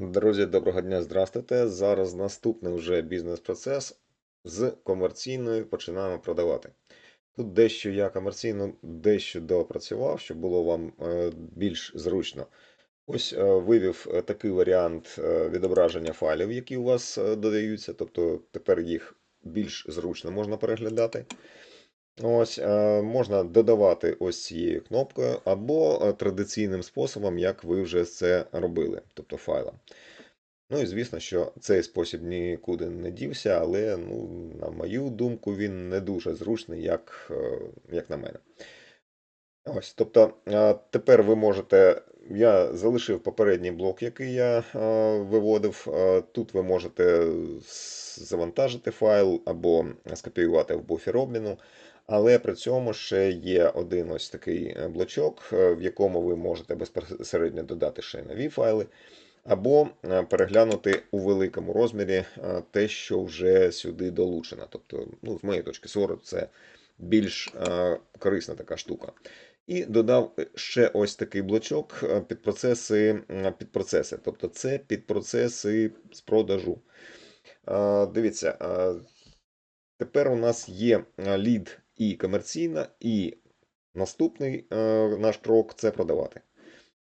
Друзі, доброго дня, здравствуйте. Зараз наступний вже бізнес-процес з комерційної починаємо продавати. Тут дещо я комерційно дещо доопрацював, щоб було вам е, більш зручно. Ось е, вивів е, такий варіант відображення файлів, які у вас додаються, тобто тепер їх більш зручно можна переглядати. Ось е, можна додавати ось цією кнопкою, або е, традиційним способом, як ви вже це робили, тобто файлом. Ну і звісно, що цей спосіб нікуди не дівся, але, ну, на мою думку, він не дуже зручний, як, е, як на мене. Ось, тобто, тепер ви можете. Я залишив попередній блок, який я виводив. Тут ви можете завантажити файл або скопіювати в буфер обміну. Але при цьому ще є один ось такий е, блочок, е, в якому ви можете безпосередньо додати ще нові файли, або е, переглянути у великому розмірі те, що вже сюди долучено. Тобто, ну, з моєї точки зору, це більш корисна така штука. І додав ще ось такий блочок під процеси, під процеси. Тобто це під процеси з продажу. Дивіться, тепер у нас є лід і комерційна, і наступний е, наш крок це продавати.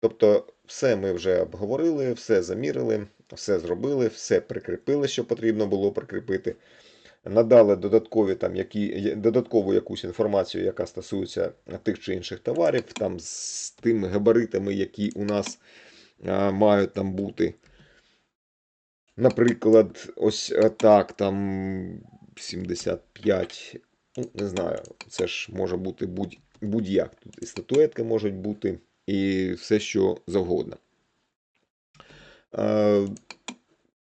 Тобто, все ми вже обговорили, все замірили, все зробили, все прикріпили, що потрібно було прикріпити. Надали додаткові там які додаткову якусь інформацію, яка стосується тих чи інших товарів, там з тими габаритами, які у нас а, мають там бути. Наприклад, ось е, так, там 75, ну, не знаю, це ж може бути будь- будь-як. Тут і статуетки можуть бути, і все, що завгодно. Е,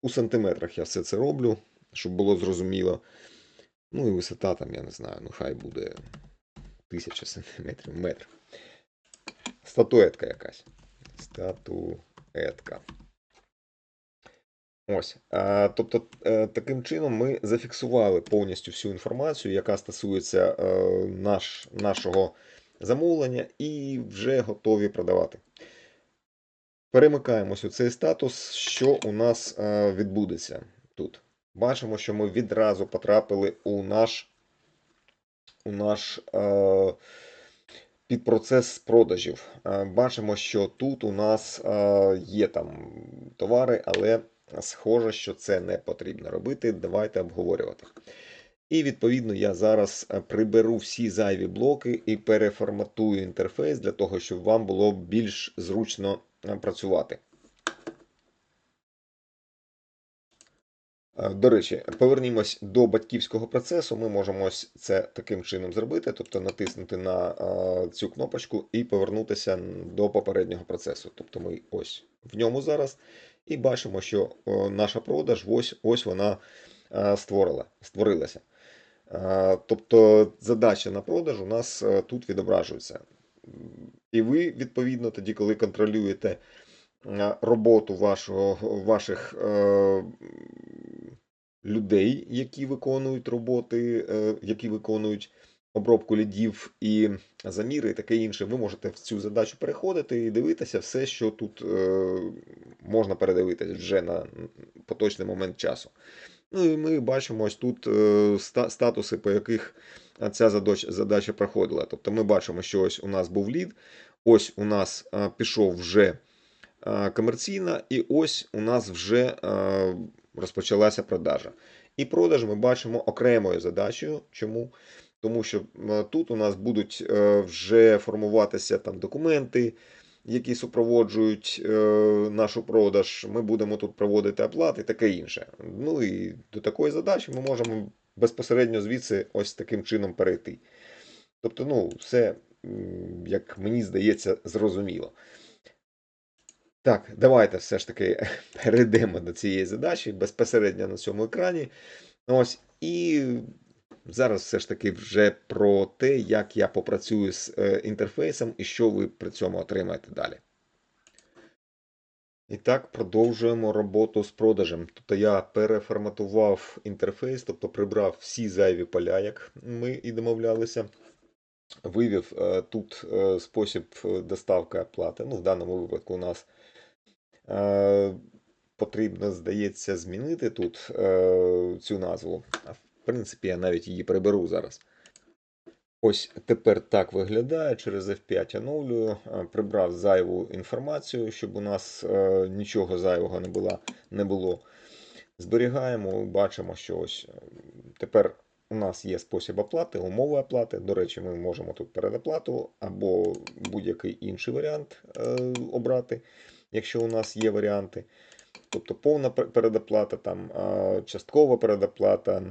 у сантиметрах я все це роблю, щоб було зрозуміло. Ну і висота там, я не знаю, ну хай буде 1000 сантиметрів, метр. Статуетка якась. Статуетка. Ось. А, тобто, е, таким чином ми зафіксували повністю всю інформацію, яка стосується е, наш, нашого замовлення, і вже готові продавати. Перемикаємось у цей статус, що у нас е, відбудеться тут. Бачимо, що ми відразу потрапили у наш, у наш е, підпроцес продажів. Е, бачимо, що тут у нас е, є там товари, але схоже, що це не потрібно робити. Давайте обговорювати. І відповідно я зараз е, приберу всі зайві блоки і переформатую інтерфейс для того, щоб вам було більш зручно е, працювати. Е, До речі, повернімось до батьківського процесу. Ми можемо це таким чином зробити, тобто натиснути на цю кнопочку і повернутися до попереднього процесу. Тобто ми ось в ньому зараз і бачимо, що наша продаж ось, ось вона е, створила, створилася. Е, Тобто задача на продаж у нас е, тут відображується. І ви, відповідно, тоді, коли контролюєте роботу вашого, ваших людей, які виконують роботи, які виконують обробку лідів і заміри, і таке інше, ви можете в цю задачу переходити і дивитися все, що тут е, можна передивитися вже на поточний момент часу. Ну і ми бачимо ось тут е, ста- статуси, по яких ця задача, проходила. Тобто ми бачимо, що ось у нас був лід, ось у нас е, пішов вже комерційна, і ось у нас вже розпочалася продажа. І продаж ми бачимо окремою задачею. Чому? Тому що тут у нас будуть е, вже формуватися там документи, які супроводжують е, нашу продаж. Ми будемо тут проводити оплати таке інше. Ну і до такої задачі ми можемо безпосередньо звідси ось таким чином перейти. Тобто, ну, все, як мені здається, зрозуміло. Так, давайте все ж таки перейдемо до цієї задачі безпосередньо на цьому екрані. Ось, і зараз все ж таки вже про те, як я попрацюю з е, інтерфейсом і що ви при цьому отримаєте далі. І так, продовжуємо роботу з продажем. Тобто я переформатував інтерфейс, тобто прибрав всі зайві поля, як ми і домовлялися. Вивів е, тут е, спосіб доставки оплати. Ну, в даному випадку у нас потрібно, здається, змінити тут цю назву. Принципі, я навіть її приберу зараз. Ось тепер так виглядає. Через F5 оновлюю, е, прибрав зайву інформацію, щоб у нас е, нічого зайвого не, була, не було. Зберігаємо, бачимо, що ось е, тепер у нас є спосіб оплати, умови оплати. До речі, ми можемо тут передоплату або будь-який інший варіант е, обрати, якщо у нас є варіанти. Тобто повна передоплата, там, часткова передоплата,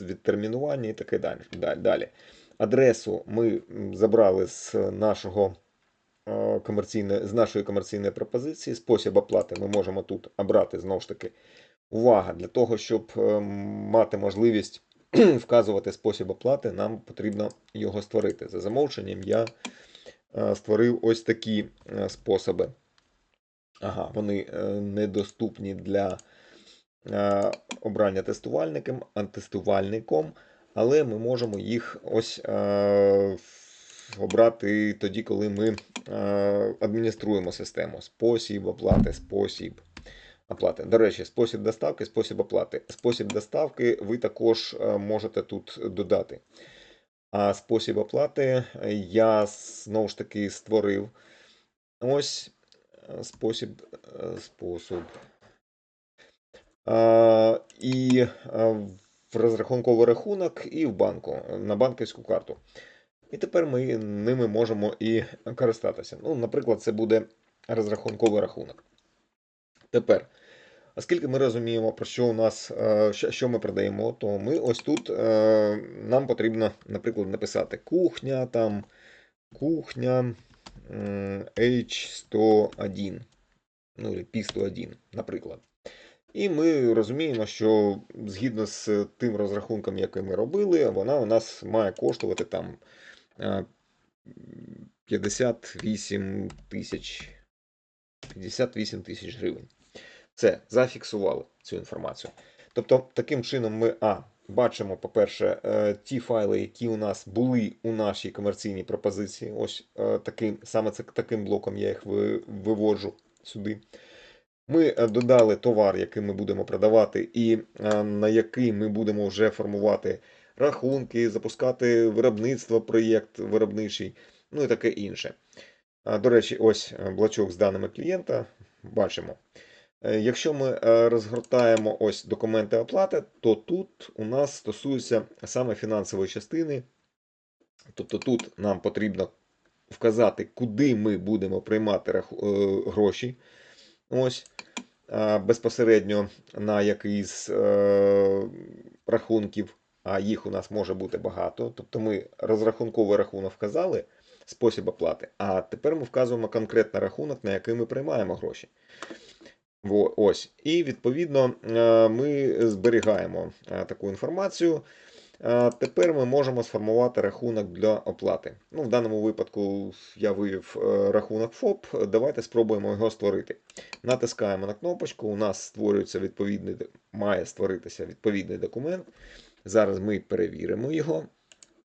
відтермінування і таке далі. Далі-. Адресу ми забрали з нашого комерційної, з нашої комерційної пропозиції. Спосіб оплати ми можемо тут обрати знову ж таки. Увага! Для того, щоб е, мати можливість вказувати спосіб оплати, нам потрібно його створити. За замовченням я е, створив ось такі е, способи. Ага, вони е, недоступні для е, обрання тестувальником, антестувальником, але ми можемо їх ось е, обрати тоді, коли ми адмініструємо систему. Спосіб оплати, спосіб оплати. До речі, спосіб доставки, спосіб оплати. Спосіб доставки ви також можете тут додати. А спосіб оплати я знову ж таки створив ось спосіб, е, спосіб. А, і в розрахунковий рахунок, і в банку на банківську карту. І тепер ми ними можемо і користатися. Ну, наприклад, це буде розрахунковий рахунок. Тепер, оскільки ми розуміємо, про що у нас, е, що ми продаємо, то ми ось тут е, нам потрібно, наприклад, написати кухня, там, кухня H101, ну, і P101, наприклад. І ми розуміємо, що згідно з тим розрахунком, який ми робили, вона у нас має коштувати там е, 58 тисяч 58 тисяч гривень. Це зафіксували цю інформацію. Тобто, таким чином ми а, бачимо, по-перше, е, ті файли, які у нас були у нашій комерційній пропозиції. Ось е, таким, саме таким блоком я їх ви- виводжу сюди. Ми е, додали товар, який ми будемо продавати, і на який ми будемо вже формувати рахунки, запускати виробництво, проєкт виробничий, ну і таке інше. До речі, ось блочок з даними клієнта. Бачимо. Е, Якщо ми е, розгортаємо ось документи оплати, то тут у нас стосується саме фінансової частини. Тобто тут нам потрібно вказати, куди ми будемо приймати е, гроші. Ось безпосередньо на який з рахунків, а їх у нас може бути багато. Тобто ми розрахунковий рахунок вказали, спосіб оплати, а тепер ми вказуємо конкретний рахунок, на який ми приймаємо гроші. Ось. І відповідно е, ми зберігаємо е, таку інформацію. Е, Тепер ми можемо сформувати рахунок для оплати. Ну, в даному випадку я вивів рахунок ФОП. Давайте спробуємо його створити. Натискаємо на кнопочку. У нас створюється відповідний, має створитися відповідний документ. Зараз ми перевіримо його.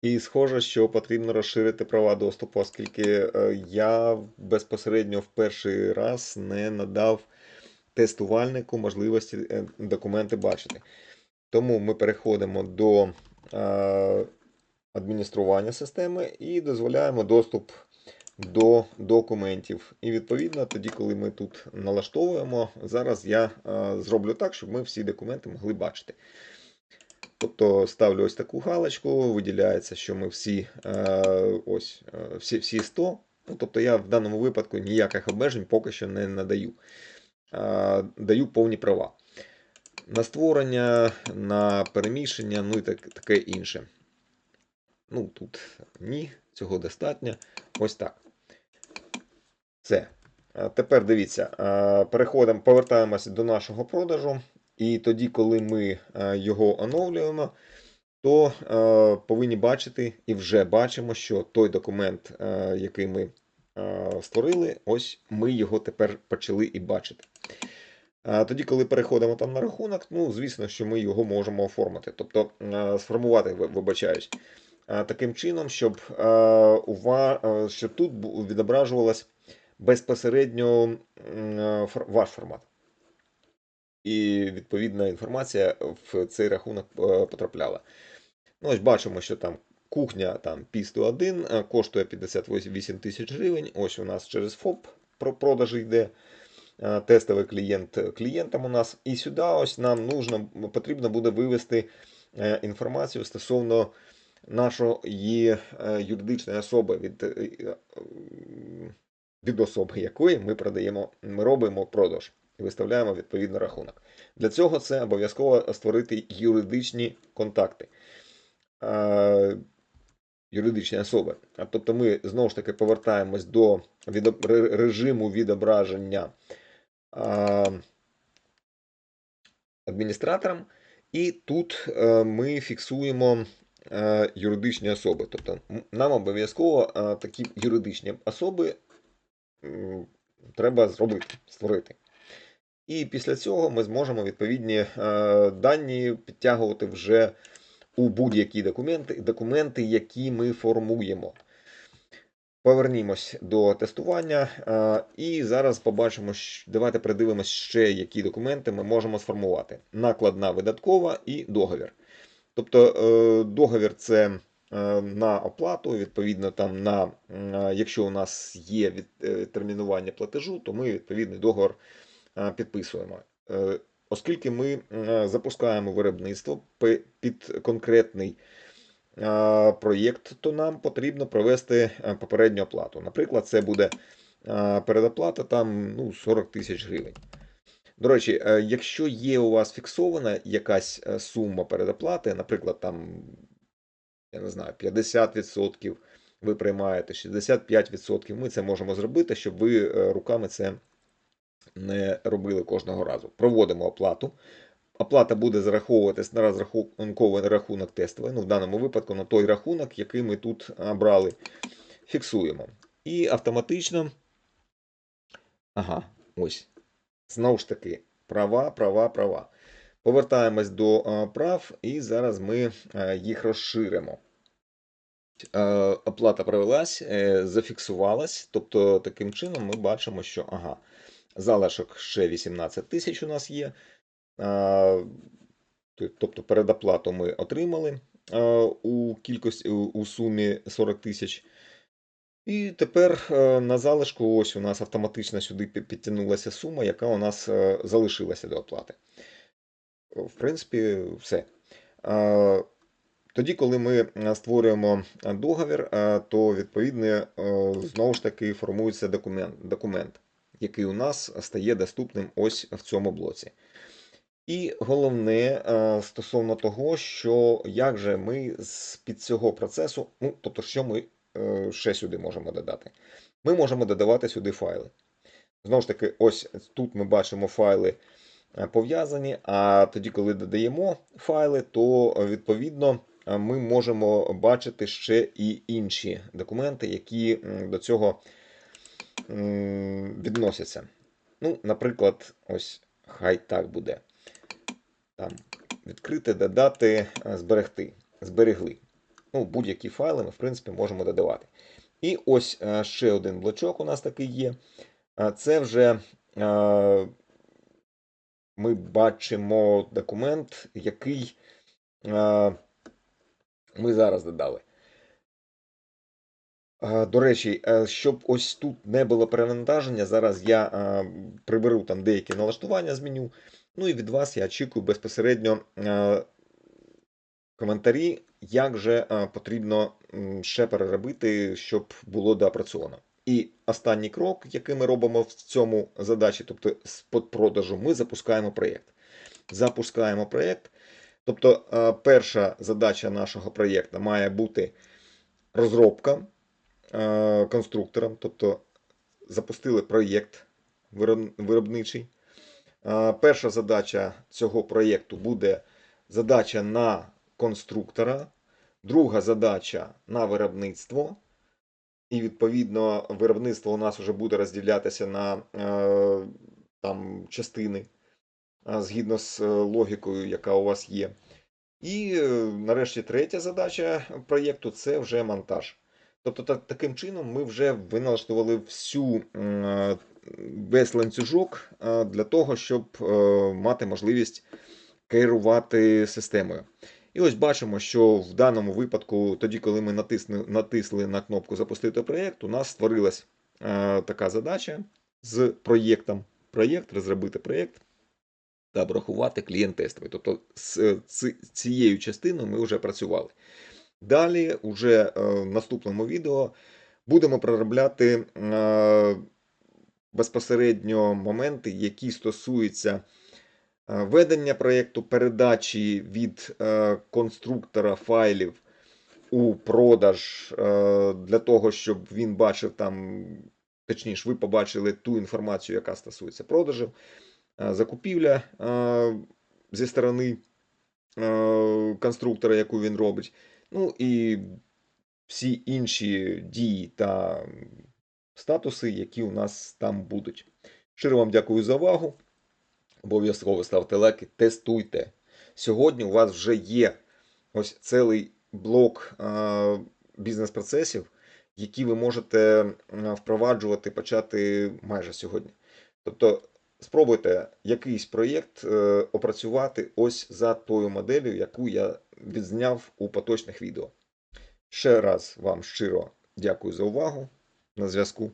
І схоже, що потрібно розширити права доступу, оскільки я безпосередньо в перший раз не надав тестувальнику можливості е, документи бачити. Тому ми переходимо до е, адміністрування системи і дозволяємо доступ до документів. І відповідно, тоді, коли ми тут налаштовуємо, зараз я е, зроблю так, щоб ми всі документи могли бачити. Тобто ставлю ось таку галочку, виділяється, що ми всі ось всі, всі 100. Ну, тобто я в даному випадку ніяких обмежень поки що не надаю. Е, даю повні права. На створення, на переміщення, ну і так, таке інше. Ну, тут ні, цього достатньо. Ось так. Все. Тепер дивіться, переходимо, повертаємося до нашого продажу. І тоді, коли ми його оновлюємо, то повинні бачити і вже бачимо, що той документ, який ми створили, ось ми його тепер почали і бачити. А Тоді, коли переходимо там на рахунок, ну, звісно, що ми його можемо оформити. Тобто сформувати, ви- вибачаюсь, таким чином, щоб, щоб тут відображувалась безпосередньо ваш формат. І відповідна інформація в цей рахунок е, потрапляла. Ну, ось бачимо, що там кухня там пі 101 е, коштує 58 тисяч гривень. Ось у нас через ФОП про продажі йде тестовий клієнт клієнтам у нас. І сюди ось нам нужно, потрібно буде вивести е, інформацію стосовно нашої е, юридичної особи, від, е, від особи якої ми продаємо, ми робимо продаж і виставляємо відповідно рахунок. Для цього це обов'язково створити юридичні контакти. Юридичні особи. Тобто ми знову ж таки повертаємось до режиму відображення адміністратором, і тут е, ми фіксуємо е, юридичні особи. Тобто нам обов'язково е, такі юридичні особи треба зробити, створити. І після цього ми зможемо відповідні дані підтягувати вже у будь-які документи, документи, які ми формуємо. Повернімось до тестування. е, І зараз побачимо, давайте придивимось ще, які документи ми можемо сформувати: накладна видаткова і договір. Тобто е, договір це е, на оплату, відповідно, там на, якщо у нас є термінування платежу, то ми відповідний договір е, підписуємо. Оскільки ми запускаємо виробництво під конкретний проєкт, то нам потрібно провести е, попередню оплату. Наприклад, це буде передоплата там ну, 40 тисяч гривень. До речі, е, якщо є у вас фіксована якась е, сума передоплати, наприклад, там, я не знаю, 50% ви приймаєте, 65%, ми це можемо зробити, щоб ви руками це не робили кожного разу. Проводимо оплату. Оплата буде зараховуватись на розрахунковий рахунок тестовий. Ну, в даному випадку на той рахунок, який ми тут брали, фіксуємо. І автоматично. Ага, ось. Знову ж таки, права, права, права. Повертаємось до прав, і зараз ми їх розширимо. Оплата провелась, е, зафіксувалась. Тобто, таким чином ми бачимо, що ага, залишок ще 18 тисяч у нас є. Тобто передоплату ми отримали у кількості у сумі 40 тисяч. І тепер е, на залишку ось у нас автоматично сюди підтягнулася сума, яка у нас е, залишилася до оплати. В принципі, все. Тоді, коли ми е, створюємо договір, то відповідно знову ж таки формується документ, документ, який у нас стає доступним ось в цьому блоці. І головне е, стосовно того, що як же ми з під цього процесу, ну тобто, що ми е, ще сюди можемо додати? Ми можемо додавати сюди файли. Знову ж таки, ось тут ми бачимо файли е, пов'язані, а тоді, коли додаємо файли, то відповідно ми можемо бачити ще і інші документи, які до цього відносяться. Ну, наприклад, ось хай так буде. Там відкрити, додати, е, зберегти. Зберегли. Ну, будь-які файли ми, в принципі, можемо додавати. І ось е, ще один блочок у нас такий є. Це вже е, ми бачимо документ, який ми зараз додали. До речі, щоб ось тут не було перевантаження, зараз я приберу там деякі налаштування з меню. Ну і від вас я очікую безпосередньо е, коментарі, як же е, потрібно ще переробити, щоб було доопрацьовано. І останній крок, який ми робимо в цьому задачі, тобто з подпродажу, ми запускаємо проєкт. Запускаємо проєкт. Тобто, е, перша задача нашого проєкту має бути розробка конструктором, тобто запустили проєкт виробничий. Е, Перша задача цього проєкту буде задача на конструктора, друга задача на виробництво. І відповідно виробництво у нас вже буде розділятися на е, там, частини е, згідно з логікою, яка у вас є. І нарешті третя задача проєкту це вже монтаж. Тобто, таким чином ми вже виналаштували всю весь ланцюжок для того, щоб е, мати можливість керувати системою. І ось бачимо, що в даному випадку, тоді, коли ми натисни, натисли на кнопку Запустити проєкт, у нас створилась е, така задача з проєктом. Проєкт, розробити проєкт та обрахувати клієнт тестовий. Тобто з е, цією частиною ми вже працювали. Далі, уже в наступному відео, будемо проробляти безпосередньо моменти, які стосуються е, ведення проєкту, передачі від е, конструктора файлів у продаж е, для того, щоб він бачив там, точніше, ви побачили ту інформацію, яка стосується продажів, закупівля зі сторони конструктора, яку він робить. Ну і всі інші дії та статуси, які у нас там будуть. Щиро вам дякую за увагу. Обов'язково ставте лайки, тестуйте. Сьогодні у вас вже є ось цілий блок бізнес-процесів, які ви можете впроваджувати, почати майже сьогодні. Тобто спробуйте якийсь проєкт е, опрацювати ось за тою моделлю, яку я відзняв у поточних відео. Ще раз вам щиро дякую за увагу. На зв'язку.